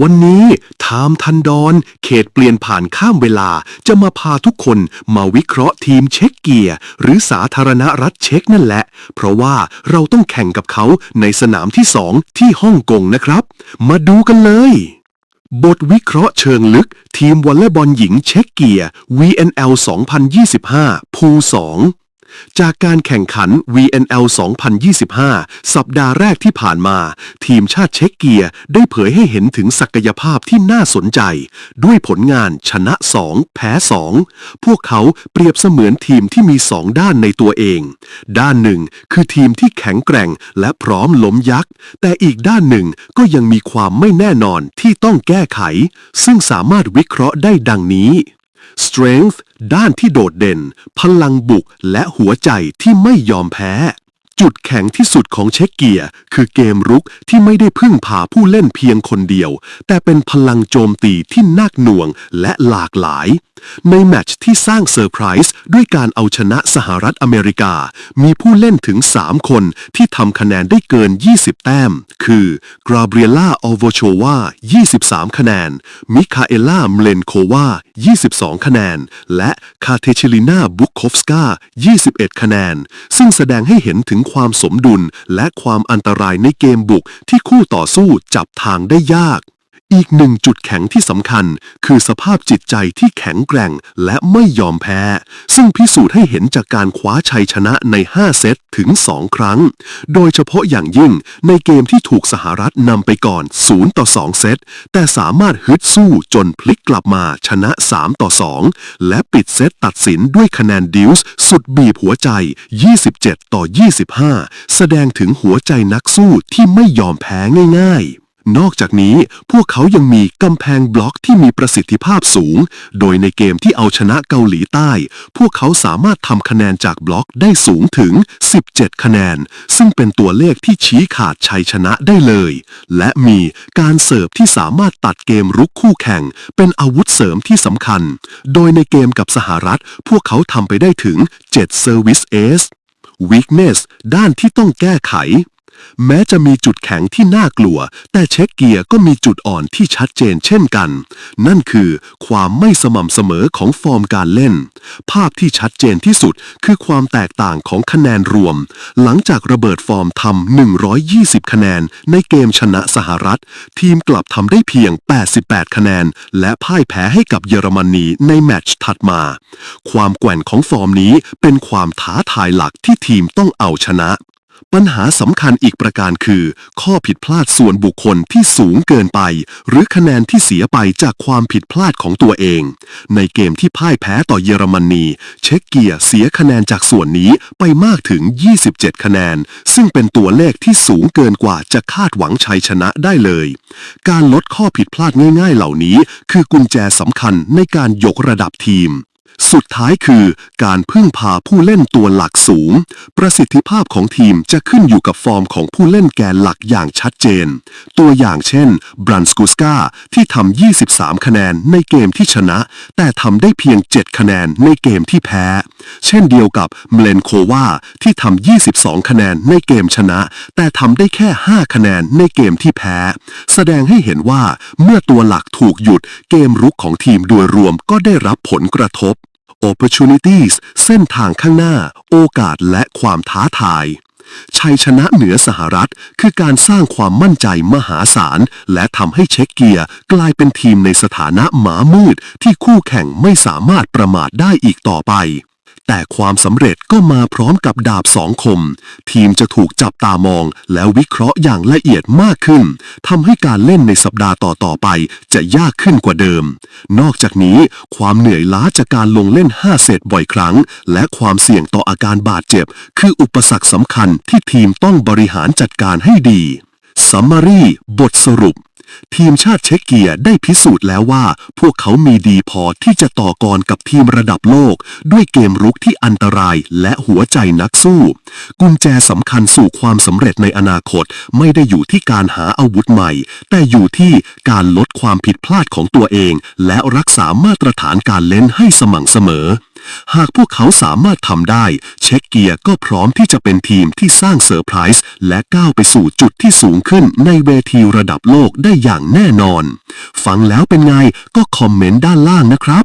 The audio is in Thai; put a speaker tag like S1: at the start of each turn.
S1: วันนี้ไทม์ทันดอนเขตเปลี่ยนผ่านข้ามเวลาจะมาพาทุกคนมาวิเคราะห์ทีมเช็กเกียร์หรือสาธารณรัฐเช็กนั่นแหละ เพราะว่าเราต้องแข่งกับเขาในสนามที่สองที่ฮ่องกงนะครับ มาดูกันเลย บทวิเคราะห์เชิงลึก ทีมวอลเลย์บอลหญิงเช็กเกียร์ VNL 2025 พู2 จากการแข่งขัน VNL 2025 สัปดาห์แรกที่ผ่านมา ทีมชาติเช็กเกียได้เผยให้เห็นถึงศักยภาพที่น่าสนใจ ด้วยผลงานชนะ 2 แพ้ 2 พวกเขาเปรียบเสมือนทีมที่มี 2 ด้านในตัวเอง ด้านหนึ่งคือทีมที่แข็งแกร่งและพร้อมล้มยักษ์ แต่อีกด้านหนึ่งก็ยังมีความไม่แน่นอนที่ต้องแก้ไข ซึ่งสามารถวิเคราะห์ได้ดังนี้ Strength ด้านที่โดดเด่น พลังบุกและหัวใจที่ไม่ยอมแพ้ จุดแข็งที่สุดของเช็กเกียร์คือเกมรุกที่ไม่ได้พึ่งพาผู้เล่นเพียงคนเดียว แต่เป็นพลังโจมตีที่นักหน่วงและหลากหลาย ในแมตช์ที่สร้างเซอร์ไพรส์ด้วยการเอาชนะสหรัฐอเมริกา มีผู้เล่นถึง 3 คนที่ทำคะแนนได้เกิน 20 แต้ม คือกราเบรียล่าออโวโชวา23 คะแนน มิคาเอล่ามเลนโควา22 คะแนน และคาเทชิลินาบุคโคฟสกา21 คะแนน ซึ่งแสดงให้เห็นถึงความสมดุลและความอันตรายในเกมบุกที่คู่ต่อสู้จับทางได้ยาก อีกหนึ่งจุดแข็งที่สำคัญ คือสภาพจิตใจที่แข็งแกร่งและไม่ยอมแพ้ ซึ่งพิสูจน์ให้เห็นจากการคว้าชัยชนะใน 5 เซตถึง 2 ครั้ง โดยเฉพาะอย่างยิ่งในเกมที่ถูกสหรัฐนำไปก่อน 0 ต่อ 2 เซต แต่สามารถฮึดสู้จนพลิกกลับมาชนะ 3 ต่อ 2 และปิดเซตตัดสินด้วยคะแนนดิวส์สุดบีบหัวใจ 27 ต่อ 25 แสดงถึงหัวใจนักสู้ที่ไม่ยอมแพ้ง่ายๆ นอกจากนี้พวกเขายังมีกำแพงบล็อกที่มีประสิทธิภาพสูง โดยในเกมที่เอาชนะเกาหลีใต้ พวกเขาสามารถทำคะแนนจากบล็อกได้สูงถึง 17 คะแนน ซึ่งเป็นตัวเลขที่ชี้ขาดชัยชนะได้เลย และมีการเสิร์ฟที่สามารถตัดเกมรุกคู่แข่ง เป็นอาวุธเสริมที่สำคัญ โดยในเกมกับสหรัฐ พวกเขาทำไปได้ถึง 7 Service Ace Weakness ด้านที่ต้องแก้ไข แม้จะมีจุดแข็งที่น่ากลัว แต่เช็กเกียร์ก็มีจุดอ่อนที่ชัดเจนเช่นกัน นั่นคือความไม่สม่ำเสมอของฟอร์มการเล่น ภาพที่ชัดเจนที่สุดคือความแตกต่างของคะแนนรวม หลังจากระเบิดฟอร์มทำ120 คะแนน ในเกมชนะสหรัฐ ทีมกลับทำได้เพียง 88 คะแนน และพ่ายแพ้ให้กับเยอรมนีในแมตช์ถัดมา ความแกว่งของฟอร์มนี้เป็นความท้าทายหลักที่ทีมต้องเอาชนะ ปัญหาสำคัญอีกประการคือ ข้อผิดพลาดส่วนบุคคลที่สูงเกินไป หรือคะแนนที่เสียไปจากความผิดพลาดของตัวเอง ในเกมที่พ่ายแพ้ต่อเยอรมนีเช็กเกียเสียคะแนนจากส่วนนี้ไปมากถึง 27 คะแนน ซึ่งเป็นตัวเลขที่สูงเกินกว่าจะคาดหวังชัยชนะได้เลย การลดข้อผิดพลาดง่าย ๆ เหล่านี้ คือกุญแจสำคัญในการยกระดับทีม สุดท้ายคือการพึ่งพาผู้เล่นตัวหลักสูง ประสิทธิภาพของทีมจะขึ้นอยู่กับฟอร์มของผู้เล่นแกนหลักอย่างชัดเจน ตัวอย่างเช่น บรันสกุสกาที่ทำ 23 คะแนนในเกมที่ชนะ แต่ทำได้เพียง 7 คะแนนในเกมที่แพ้ เช่นเดียวกับเมเลนโควาที่ทำ 22 คะแนนในเกมชนะ แต่ทำได้แค่ 5 คะแนนในเกมที่แพ้ แสดงให้เห็นว่าเมื่อตัวหลักถูกหยุด เกมรุกของทีมโดยรวมก็ได้รับผลกระทบ opportunities เส้นทางข้างหน้า โอกาสและความท้าทาย ชัยชนะเหนือสหรัฐ คือการสร้างความมั่นใจมหาศาล และทำให้เช็กเกียร์กลายเป็นทีมในสถานะหมามืดที่คู่แข่งไม่สามารถประมาทได้อีกต่อไป แต่ความสำเร็จก็มาพร้อมกับดาบสองคม ทีมจะถูกจับตามอง แล้ววิเคราะห์อย่างละเอียดมากขึ้นทำให้การเล่นในสัปดาห์ต่อๆไปจะยากขึ้นกว่าเดิม นอกจากนี้ ความเหนื่อยล้าจากการลงเล่น5เซตบ่อยครั้ง และความเสี่ยงต่ออาการบาดเจ็บ คืออุปสรรคสำคัญที่ทีมต้องบริหารจัดการให้ดีซัมมารีบทสรุป ทีมชาติเช็กเกียได้พิสูจน์แล้วว่า พวกเขามีดีพอที่จะต่อกรกับทีมระดับโลก ด้วยเกมรุกที่อันตรายและหัวใจนักสู้ กุญแจสำคัญสู่ความสำเร็จในอนาคต ไม่ได้อยู่ที่การหาอาวุธใหม่ แต่อยู่ที่การลดความผิดพลาดของตัวเอง และรักษามาตรฐานการเล่นให้สม่ำเสมอ หากพวกเขาสามารถทำได้ เช็คเกียร์ก็พร้อมที่จะเป็นทีมที่สร้างเซอร์ไพรส์และก้าวไปสู่จุดที่สูงขึ้นในเวทีระดับโลกได้อย่างแน่นอน ฟังแล้วเป็นไงก็คอมเมนต์ด้านล่างนะครับ